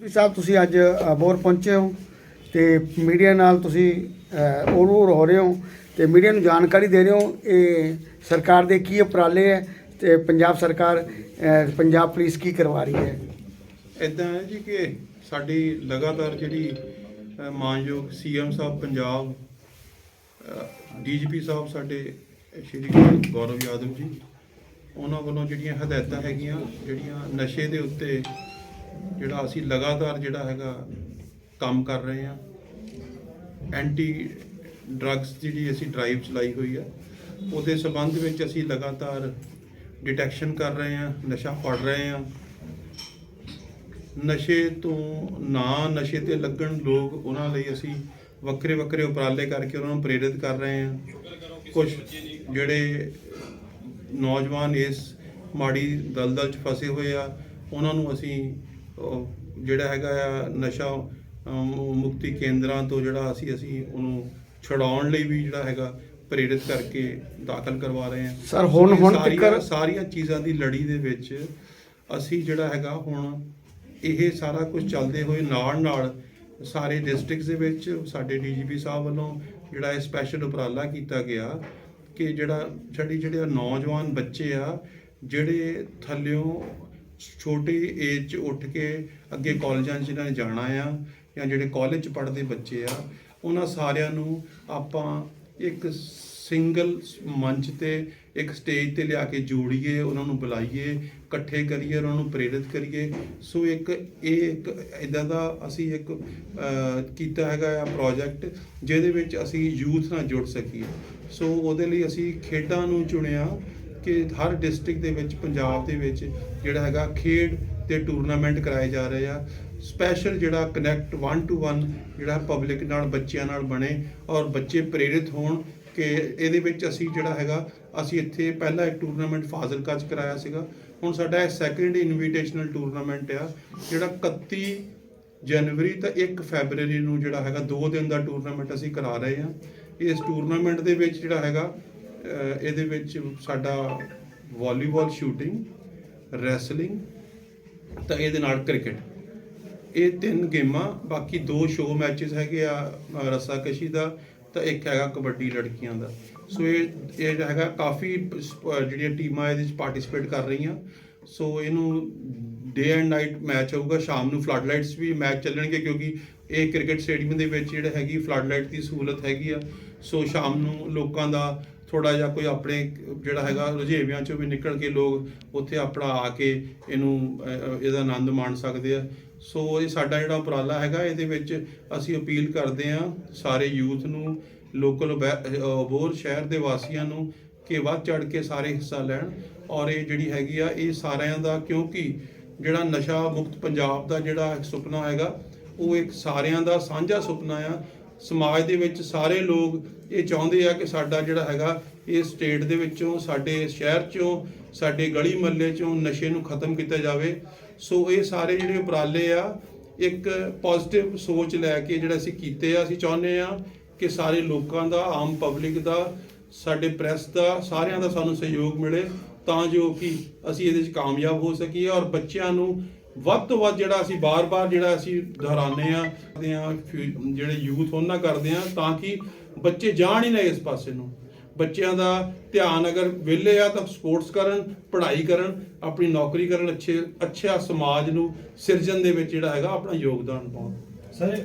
ਜੀ ਸਾਹਿਬ ਤੁਸੀਂ ਅੱਜ ਅਬੋਰ ਪਹੁੰਚੇ ਹੋ ਤੇ ਮੀਡੀਆ ਨਾਲ ਤੁਸੀਂ ਓਰੂਰ ਹੋ ਰਹੇ ਹੋ ਤੇ ਮੀਡੀਆ ਨੂੰ ਜਾਣਕਾਰੀ ਦੇ ਰਹੇ ਹੋ ਇਹ ਸਰਕਾਰ ਦੇ ਕੀ ਉਪਰਾਲੇ ਹੈ ਤੇ ਪੰਜਾਬ ਸਰਕਾਰ ਪੰਜਾਬ ਪੁਲਿਸ ਕੀ ਕਰਵਾ ਰਹੀ ਹੈ? ਇਦਾਂ ਹੈ ਜੀ ਕਿ ਸਾਡੀ ਲਗਾਤਾਰ ਜਿਹੜੀ ਅ, ਮਾਨਯੋਗ ਸੀਐਮ ਸਾਹਿਬ ਪੰਜਾਬ ਡੀਜੀਪੀ ਸਾਹਿਬ ਸਾਡੇ ਸ਼੍ਰੀ ਗੌਰਵ ਯਾਦਵ ਜੀ ਉਹਨਾਂ ਵੱਲੋਂ ਜਿਹੜੀਆਂ ਹਦਾਇਤਾਂ ਹੈਗੀਆਂ ਜਿਹੜੀਆਂ ਨਸ਼ੇ ਦੇ ਉੱਤੇ ਜਿਹੜਾ ਅਸੀਂ ਲਗਾਤਾਰ ਜਿਹੜਾ ਹੈਗਾ ਕੰਮ ਕਰ ਰਹੇ ਹਾਂ। ਐਂਟੀ ਡਰੱਗਸ ਜਿਹੜੀ ਅਸੀਂ ਡਰਾਈਵ ਚਲਾਈ ਹੋਈ ਆ ਉਹਦੇ ਸਬੰਧ ਵਿੱਚ ਅਸੀਂ ਲਗਾਤਾਰ ਡਿਟੈਕਸ਼ਨ ਕਰ ਰਹੇ ਹਾਂ, ਨਸ਼ਾ ਫੜ ਰਹੇ ਹਾਂ। ਨਸ਼ੇ ਤੋਂ ਨਾ ਨਸ਼ੇ ਤੇ ਲੱਗਣ ਲੋਕ ਉਹਨਾਂ ਲਈ ਅਸੀਂ ਵੱਖਰੇ ਵੱਖਰੇ ਉਪਰਾਲੇ ਕਰਕੇ ਉਹਨਾਂ ਨੂੰ ਪ੍ਰੇਰਿਤ ਕਰ ਰਹੇ ਹਾਂ। ਕੁਝ ਜਿਹੜੇ ਨੌਜਵਾਨ ਇਸ ਮਾੜੀ ਦਲਦਲ 'ਚ ਫਸੇ ਹੋਏ ਆ, ਉਹਨਾਂ ਨੂੰ ਅਸੀਂ ਜਿਹੜਾ ਹੈਗਾ ਆ ਨਸ਼ਾ ਮੁਕਤੀ ਕੇਂਦਰਾਂ ਤੋਂ ਜਿਹੜਾ ਅਸੀਂ ਅਸੀਂ ਉਹਨੂੰ ਛਡਾਉਣ ਲਈ ਵੀ ਜਿਹੜਾ ਹੈਗਾ ਪ੍ਰੇਰਿਤ ਕਰਕੇ ਦਾਖਲ ਕਰਵਾ ਰਹੇ ਹਾਂ। ਸਰ, ਹੁਣ- ਹੁਣ ਸਾਰੀਆਂ- ਤੀਕਰ- ਸਾਰੀਆਂ ਚੀਜ਼ਾਂ ਦੀ ਲੜੀ ਦੇ ਵਿੱਚ ਅਸੀਂ ਜਿਹੜਾ ਹੈਗਾ ਹੁਣ ਇਹ ਸਾਰਾ ਕੁਝ ਚੱਲਦੇ ਹੋਏ ਨਾਲ ਨਾਲ ਸਾਰੇ ਡਿਸਟ੍ਰਿਕਟਸ ਦੇ ਵਿੱਚ ਸਾਡੇ ਡੀਜੀਪੀ ਸਾਹਿਬ ਵੱਲੋਂ ਜਿਹੜਾ ਇਹ ਸਪੈਸ਼ਲ ਉਪਰਾਲਾ ਕੀਤਾ ਗਿਆ ਕਿ ਜਿਹੜਾ ਸਾਡੀ ਜਿਹੜੇ ਨੌਜਵਾਨ ਬੱਚੇ ਆ ਜਿਹੜੇ ਥੱਲਿਓਂ ਛੋਟੀ ਏਜ 'ਚ ਉੱਠ ਕੇ ਅੱਗੇ ਕਾਲਜਾਂ 'ਚ ਜਿਹਨਾਂ ਨੇ ਜਾਣਾ ਆ ਜਾਂ ਜਿਹੜੇ ਕਾਲਜ 'ਚ ਪੜ੍ਹਦੇ ਬੱਚੇ ਆ, ਉਹਨਾਂ ਸਾਰਿਆਂ ਨੂੰ ਆਪਾਂ ਇੱਕ ਸਿੰਗਲ ਮੰਚ ਤੇ, ਇੱਕ ਸਟੇਜ ਤੇ ਲਿਆ ਕੇ ਜੋੜੀਏ, ਉਹਨਾਂ ਨੂੰ ਬੁਲਾਈਏ, ਇਕੱਠੇ ਕਰੀਏ, ਉਹਨਾਂ ਨੂੰ ਪ੍ਰੇਰਿਤ ਕਰੀਏ। ਸੋ ਇੱਕ ਇਹ ਇੱਕ ਇਦਾਂ ਦਾ ਅਸੀਂ ਇੱਕ ਕੀਤਾ ਹੈਗਾ ਆ ਪ੍ਰੋਜੈਕਟ ਜਿਹਦੇ ਵਿੱਚ ਅਸੀਂ ਯੂਥ ਨਾਲ ਜੁੜ ਸਕੀਏ। ਸੋ ਉਹਦੇ ਲਈ ਅਸੀਂ ਖੇਡਾਂ ਨੂੰ ਚੁਣਿਆ ਕਿ ਹਰ ਡਿਸਟ੍ਰਿਕਟ ਦੇ ਵਿੱਚ, ਪੰਜਾਬ ਦੇ ਵਿੱਚ ਜਿਹੜਾ ਹੈਗਾ ਖੇਡ ਤੇ ਟੂਰਨਾਮੈਂਟ ਕਰਾਏ ਜਾ ਰਹੇ ਆ। ਸਪੈਸ਼ਲ ਜਿਹੜਾ ਕਨੈਕਟ 1 ਟੂ 1 ਜਿਹੜਾ ਪਬਲਿਕ ਨਾਲ, ਬੱਚਿਆਂ ਨਾਲ ਬਣੇ ਔਰ ਬੱਚੇ ਪ੍ਰੇਰਿਤ ਹੋਣ ਕਿ ਇਹਦੇ ਵਿੱਚ ਅਸੀਂ ਜਿਹੜਾ ਹੈਗਾ, ਅਸੀਂ ਇੱਥੇ ਪਹਿਲਾ ਇੱਕ ਟੂਰਨਾਮੈਂਟ ਫਾਜ਼ਿਲਕਾ ਚ ਕਰਾਇਆ ਸੀਗਾ। ਹੁਣ ਸਾਡਾ ਇਹ ਸੈਕੰਡ ਇਨਵੀਟੇਸ਼ਨਲ ਟੂਰਨਾਮੈਂਟ ਆ, ਜਿਹੜਾ 31 ਜਨਵਰੀ ਤਾਂ 1 ਫੈਬਰੂਰੀ ਨੂੰ ਜਿਹੜਾ ਹੈਗਾ 2 ਦਿਨ ਦਾ ਟੂਰਨਾਮੈਂਟ ਅਸੀਂ ਕਰਾ ਰਹੇ ਹਾਂ ਇਸ ਟੂਰਨਾਮੈਂਟ ਦੇ ਵਿੱਚ ਜਿਹੜਾ ਹੈਗਾ ਇਹਦੇ ਵਿੱਚ ਸਾਡਾ ਵਾਲੀਬਾਲ ਸ਼ੂਟਿੰਗ ਰੈਸਲਿੰਗ ਤਾਂ ਇਹਦੇ ਨਾਲ ਕ੍ਰਿਕਟ। ਇਹ ਤਿੰਨ ਗੇਮਾਂ ਬਾਕੀ ਦੋ ਸ਼ੋਅ ਮੈਚਸ ਹੈਗੇ ਆ ਅ, ਰੱਸਾਕਸ਼ੀ ਦਾ ਤਾਂ ਇੱਕ ਹੈਗਾ ਕਬੱਡੀ ਲੜਕੀਆਂ ਦਾ। ਸੋ ਇਹ ਇਹ ਜਿਹੜਾ ਹੈਗਾ ਕਾਫੀ ਸ- ਜਿਹੜੀਆਂ ਟੀਮਾਂ ਇਹਦੇ ਵਿੱਚ ਪਾਰਟਿਸਿਪੇਟ ਕਰ ਰਹੀਆਂ। ਸੋ ਇਹਨੂੰ ਡੇ ਐਂਡ ਨਾਈਟ ਮੈਚ ਹੋਊਗਾ ਸ਼ਾਮ ਨੂੰ ਫਲੱਡ ਲਾਈਟਸ ਵੀ ਮੈਚ ਚੱਲਣਗੇ ਕਿਉਂਕਿ ਇਹ ਕ੍ਰਿਕਟ ਸਟੇਡੀਅਮ ਦੇ ਵਿੱਚ ਜਿਹੜਾ ਹੈਗੀ ਫਲੱਡ ਲਾਈਟ ਦੀ ਸਹੂਲਤ ਹੈਗੀ ਆ। ਸੋ ਸ਼ਾਮ ਨੂੰ ਲੋਕਾਂ ਦਾ ਥੋੜਾ ਜਿਹਾ ਕੋਈ ਆਪਣੇ ਜਿਹੜਾ ਹੈਗਾ ਰੁਝੇਵਿਆਂ ਚੋਂ ਵੀ ਨਿਕਲ ਕੇ ਲੋਕ ਉੱਥੇ ਆਪਣਾ ਆ ਕੇ ਇਹਨੂੰ ਇਹਦਾ ਆਨੰਦ ਮਾਣ ਸਕਦੇ ਆ। ਸੋ ਇਹ ਸਾਡਾ ਜਿਹੜਾ ਉਪਰਾਲਾ ਹੈਗਾ, ਇਹਦੇ ਵਿੱਚ ਅਸੀਂ ਅਪੀਲ ਕਰਦੇ ਆ ਸਾਰੇ ਯੂਥ ਨੂੰ ਲੋਕਲ ਅਬੋਰ ਸ਼ਹਿਰ ਦੇ ਵਾਸੀਆਂ ਨੂੰ ਕਿ ਵੱਧ ਚੜ ਕੇ ਸਾਰੇ ਹਿੱਸਾ ਲੈਣ ਔਰ ਇਹ ਜਿਹੜੀ ਹੈਗੀ ਆ, ਇਹ ਸਾਰਿਆਂ ਦਾ ਕਿਉਂਕਿ ਜਿਹੜਾ ਨਸ਼ਾ ਮੁਕਤ ਪੰਜਾਬ ਦਾ ਜਿਹੜਾ ਸੁਪਨਾ ਹੈਗਾ, ਉਹ ਇੱਕ ਸਾਰਿਆਂ ਦਾ ਸਾਂਝਾ ਸੁਪਨਾ ਆ ਸਮਾਜ ਦੇ ਵਿੱਚ ਸਾਰੇ ਲੋਕ ਇਹ ਚਾਹੁੰਦੇ ਆ ਕਿ ਸਾਡਾ ਜਿਹੜਾ ਹੈਗਾ, ਇਹ ਸਟੇਟ ਦੇ ਵਿੱਚੋਂ, ਸਾਡੇ ਸ਼ਹਿਰ ਚੋਂ, ਸਾਡੇ ਗਲੀ ਮਹੱਲੇ ਚੋਂ ਨਸ਼ੇ ਨੂੰ ਖਤਮ ਕੀਤਾ ਜਾਵੇ। ਸੋ ਇਹ ਸਾਰੇ ਜਿਹੜੇ ਉਪਰਾਲੇ ਆ, ਇੱਕ ਪੋਜ਼ਿਟਿਵ ਸੋਚ ਲੈ ਕੇ ਜਿਹੜਾ ਅਸੀਂ ਕੀਤੇ ਆ, ਅਸੀਂ ਚਾਹੁੰਦੇ ਆ ਕਿ ਸਾਰੇ ਲੋਕਾਂ ਦਾ, ਆਮ ਪਬਲਿਕ ਦਾ, ਸਾਡੇ ਪ੍ਰੈਸ ਦਾ, ਸਾਰਿਆਂ ਦਾ ਸਾਨੂੰ ਸਹਿਯੋਗ ਮਿਲੇ ਤਾਂ ਜੋ ਕਿ ਅਸੀਂ ਇਹਦੇ ਵਿੱਚ ਕਾਮਯਾਬ ਹੋ ਸਕੀਏ ਔਰ ਬੱਚਿਆਂ ਨੂੰ ਵੱਧ ਤੋਂ ਵੱਧ ਜਿਹੜਾ ਅਸੀਂ ਬਾਰ-ਬਾਰ ਜਿਹੜਾ ਅਸੀਂ ਦੁਹਰਾਉਂਦੇ ਆ ਫਿਊ- ਜਿਹੜੇ ਯੂਥ ਉਹਨਾਂ ਕਰਦੇ ਆ ਤਾਂ ਕਿ ਬੱਚੇ ਜਾਣ ਹੀ ਨਾ ਇਸ ਪਾਸੇ ਨੂੰ। ਬੱਚਿਆਂ ਦਾ ਧਿਆਨ ਅਗਰ ਵਿਹਲੇ ਆ ਤਾਂ ਸਪੋਰਟਸ ਕਰਨ, ਪੜ੍ਹਾਈ ਕਰਨ, ਆਪਣੀ ਨੌਕਰੀ ਕਰਨ, ਅੱਛੇ, ਅੱਛਾ ਸਮਾਜ ਨੂੰ ਸਿਰਜਣ ਦੇ ਵਿੱਚ ਜਿਹੜਾ ਹੈਗਾ ਆਪਣਾ ਯੋਗਦਾਨ ਪਾਉਣ। ਸਰ